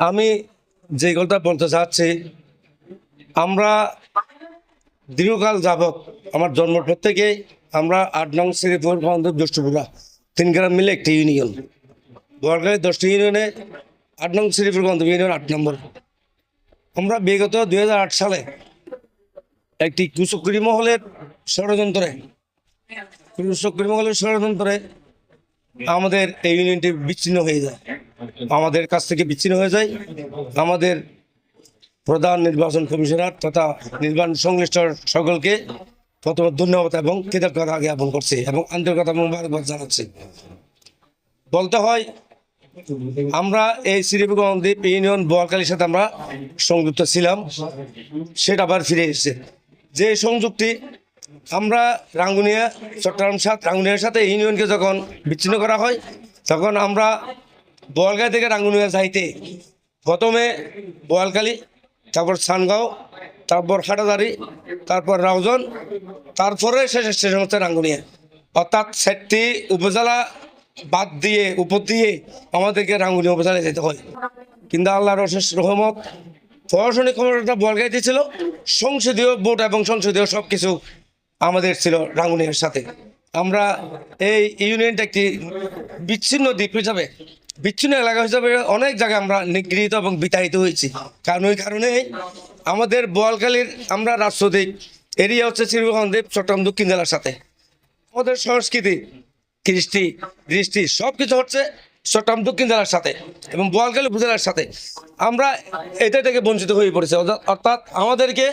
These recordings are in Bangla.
আমি যে কথা বলতে চাচ্ছি, আমরা দীর্ঘকাল যাবৎ আমার জন্মপর থেকে আমরা আট নং শ্রীপুর জ্যেষ্ঠপুরা তিন গ্রাম মিলে একটি ইউনিয়ন বরগাঁয়ের দশটি ইউনিয়নে আট নং শ্রীপুর বান্ধব ইউনিয়ন আট নম্বর। আমরা বিগত দু হাজার আট সালে একটি কুচক্রি মহলের ষড়যন্ত্রে, কুচক্রি মহলের ষড়যন্ত্রে আমাদের এই ইউনিয়নটি বিচ্ছিন্ন হয়ে যায়। আমাদের কাছ থেকে বিচ্ছিন্ন হয়ে যায়। আমাদের প্রধান নির্বাচন কমিশনার তথা নির্বাচন সংশ্লিষ্ট সকলকে প্রথমে ধন্যবাদ এবং কৃতজ্ঞতা জ্ঞাপন করছে এবং আন্তরিকতা মোবারকবাদ জানাচ্ছি। বলতে হয়, আমরা এই দ্বীপ ইউনিয়ন বোয়ালকালীর সাথে আমরা সংযুক্ত ছিলাম, সেটা আবার ফিরে এসেছে। যে সংযুক্তি আমরা রাঙ্গুনিয়া, চট্টগ্রাম সাত রাঙ্গুনিয়ার সাথে ইউনিয়নকে যখন বিচ্ছিন্ন করা হয়, তখন আমরা বোয়ালগাঁ থেকে রাঙ্গুনিয়া যাইতে। প্রথমে বোয়ালকালী তারপর সানগাঁও, তারপর হাটাদারি, তারপর রাউজন, তারপরে শেষ স্টেশন হচ্ছে রাঙ্গুনিয়া। অর্থাৎ সেটটি উপজেলা বাদ দিয়ে, উপর দিয়ে আমাদেরকে রাঙ্গুনিয়া উপজেলায় যেতে হয়। কিন্তু আল্লাহর অশেষ রহমত, প্রশাসনিক ক্ষমতাটা বলগাইতে ছিল, সংসদীয় ভোট এবং সংসদীয় সব কিছু আমাদের ছিল রাঙ্গুনিয়ার সাথে। আমরা এই ইউনিয়নটা একটি বিচ্ছিন্ন দ্বীপ হিসাবে বিচ্ছিন্ন এলাকা হিসাবে অনেক জায়গায় আমরা নিগৃহীত এবং বিতাড়িত হয়েছি। কারণ ওই কারণে আমাদের বোয়ালখালীর আমরা রাজনৈতিক এরিয়া হচ্ছে শ্রীগঞ্জ দ্বীপ চট্টগ্রাম, দক্ষিণ জেলার সাথে। আমাদের সংস্কৃতি, কৃষ্টি, দৃষ্টি সব কিছু হচ্ছে চট্টগ্রাম, দক্ষিণ জেলার সাথে এবং বোয়ালখালী উপজেলার সাথে। আমরা এটা থেকে বঞ্চিত হয়ে পড়েছে। অর্থাৎ- আমাদেরকে,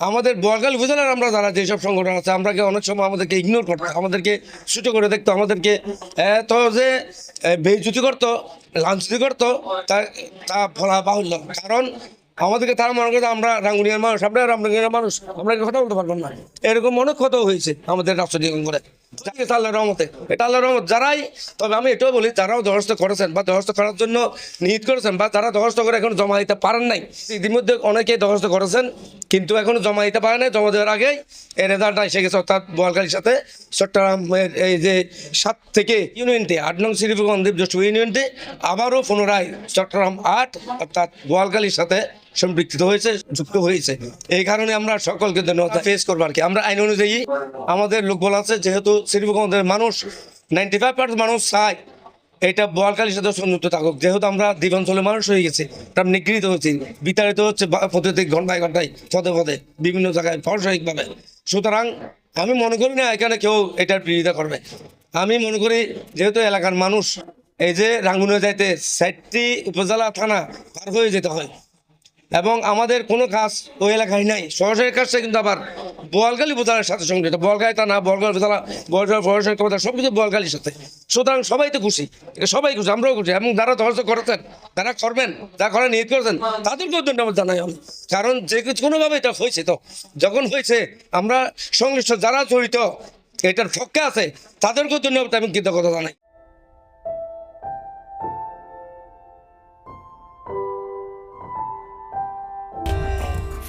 আমাদের বোয়ালখালী উপজেলার আমরা যারা যেসব সংগঠন আছে আমরাকে অনেক সময় আমাদেরকে ইগনোর করতো আমাদেরকে ছোটো করে দেখতো, আমাদেরকে এত যে বেজুতি করতো, লাঞ্ছিত করতো, তা তা বলা বাহুল্য। কারণ আমাদেরকে তারা মনে করতো আমরা রাঙ্গুনিয়ার মানুষ, আমরা রামরাঙ্গুনিয়ার মানুষ, আমরা কথা বলতে পারব না? এরকম অনেক ক্ষত হয়েছে আমাদের রাষ্ট্রীয় করে যাকে আল্লাহ যারাই, তবে আমি এটাও বলি করেছেন বা করার জন্য নিহিত করেছেন বা করে জমা দিতে পারেন নাই, ইতিমধ্যে অনেকেই করেছেন, কিন্তু এখনও জমা দিতে নাই, জমা দেওয়ার আগেই অর্থাৎ সাথে চট্টগ্রামের এই যে সাত থেকে ইউনিয়নটি, আট নং শ্রীপুরগঞ্জ দ্বীপ ইউনিয়নটি, আবারও পুনরায় চট্টগ্রাম আট, অর্থাৎ বোয়ালকালীর সাথে সম্পৃক্ত হয়েছে, যুক্ত হয়েছে। এই কারণে আমরা সকলকে ধন্যবাদ ফেস করব আর কি। আমরা আইন অনুযায়ী আমাদের লোক বলা আছে, যেহেতু শ্রীপুরগঞ্জের মানুষ নাইনটি ফাইভ পার্সেন্ট মানুষ চায় এটা বোয়ালকালীর সাথে সংযুক্ত থাকুক। যেহেতু আমরা দ্বীপাঞ্চলের মানুষ হয়ে গেছি, আমরা নিগৃহীত হচ্ছি বিতাড়িত হচ্ছে প্রতিদিন ঘন্টায় ঘন্টায় পদে পদে, বিভিন্ন জায়গায় ব্যবসায়িকভাবে সুতরাং আমি মনে করি না এখানে কেউ এটার বিরোধিতা করবে। আমি মনে করি যেহেতু এলাকার মানুষ, এই যে রাঙ্গুনে যাইতে ষাটটি উপজেলা থানা পার হয়ে যেতে হয় এবং আমাদের কোনো কাজ ওই এলাকায় নাই। সরাসরি কাজটা কিন্তু আবার বোয়ালখালী উপজেলার সাথে সংযুক্ত। বোয়ালখালী থানা বোয়ালখালী উপজেলা বোয়ালখালী প্রশাসনিক ক্ষমতা সব কিছু বোয়ালখালীর সাথে। সুতরাং সবাই তো খুশি। সবাই খুশি, আমরাও খুশি। এবং যারা ধৈর্য করেছেন যারা করবেন, যারা করার নিয়ত করেছেন তাদেরকেও ধন্যবাদ জানাই আমি। কারণ যে কিছু কোনোভাবে এটা হয়েছে তো, যখন হয়েছে, আমরা সংশ্লিষ্ট যারা জড়িত, এটার পক্ষে আছে, তাদেরকেও ধন্যবাদ আমি কৃতজ্ঞতা জানাই।